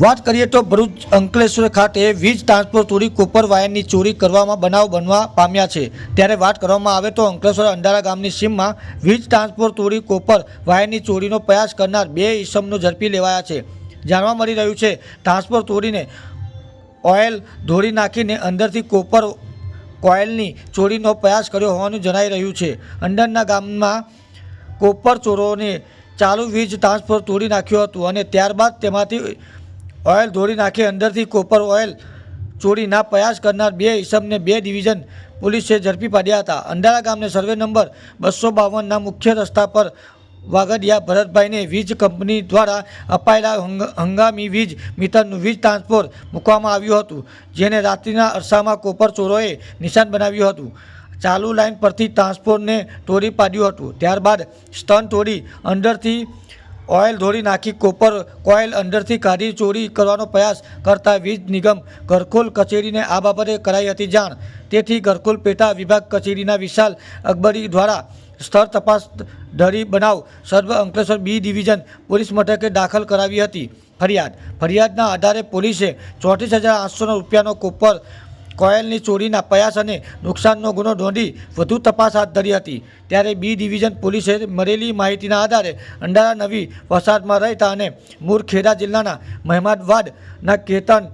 વાત કરીએ તો ભરૂચ અંકલેશ્વર ખાતે વીજ ટ્રાન્સફોર તોડી કોપર વાયરની ચોરી કરવામાં બનાવ બનવા પામ્યા છે. ત્યારે વાત કરવામાં આવે તો અંકલેશ્વર અંડારા ગામની સીમમાં વીજ ટ્રાન્સફોર તોડી કોપર વાયરની ચોરીનો પ્રયાસ કરનાર બે ઈસમનો ઝડપી લેવાયા છે. જાણવા મળી રહ્યું છે, ટ્રાન્સફોર તોડીને ઓઇલ ધોળી નાખીને અંદરથી કોપર કોઇલની ચોરીનો પ્રયાસ કર્યો હોવાનું જણાઈ રહ્યું છે. અંડરના ગામમાં કોપર ચોરોને ચાલુ વીજ ટ્રાન્સફોર તોડી નાખ્યું હતું અને ત્યારબાદ તેમાંથી ઓઇલ ધોરી નાખી અંદરથી કોપર ઓઇલ ચોરીના પ્રયાસ કરનાર બે ઈસમને બે ડિવિઝન પોલીસે ઝડપી પાડ્યા હતા. અંધારા ગામને સર્વે નંબર બસો બાવનના મુખ્ય રસ્તા પર વાગડિયા ભરતભાઈને વીજ કંપની દ્વારા અપાયેલા હંગ- હંગામી વીજ મીટરનું વીજ ટ્રાન્સફોર મૂકવામાં આવ્યું હતું, જેને રાત્રિના અરસામાં કોપર ચોરોએ નિશાન બનાવ્યું હતું. ચાલુ લાઇન પરથી ટ્રાન્સફોરને તોડી પાડ્યું હતું. ત્યારબાદ સ્ટન તોડી અંદરથી ઓઇલ ધોરી નાખી કોપર કોઇલ અંદરથી કાઢી ચોરી કરવાનો પ્રયાસ કરતા વીજ નિગમ ઘરકુલ કચેરીને આ બાબતે કરાઈ હતી જાણ. તેથી ઘરકુલ પેટા વિભાગ કચેરીના વિશાલ અકબરી દ્વારા સ્થળ તપાસ ધરી બનાવ સર્વ અંકલેશ્વર બી ડિવિઝન પોલીસ મથકે દાખલ કરાવી હતી. ફરિયાદ. ફરિયાદના આધારે પોલીસે ચોત્રીસ હજાર આઠસોનો રૂપિયાનો કોપર કોયલની ચોરીના પ્રયાસ અને નુકસાનનો ગુનો નોંધી વધુ તપાસ હાથ ધરી હતી. ત્યારે બી ડિવિઝન પોલીસે મળેલી માહિતીના આધારે અંડારા નવી વસાહતમાં રહેતા અને મૂળ ખેડા જિલ્લાના મહેમાદવાડના કેતન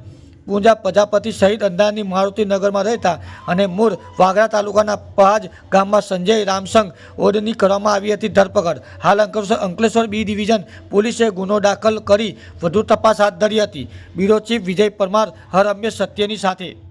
પૂંજા પ્રજાપતિ સહિત અંડારની મારુતિનગરમાં રહેતા અને મૂળ વાગરા તાલુકાના પહાજ ગામમાં સંજય રામસંગ ઓડની કરવામાં આવી હતી ધરપકડ. હાલ અંકલેશ્વર બી ડિવિઝન પોલીસે ગુનો દાખલ કરી વધુ તપાસ હાથ ધરી હતી. બ્યુરો ચીફ વિજય પરમાર, હર હંમેશ સત્યની સાથે.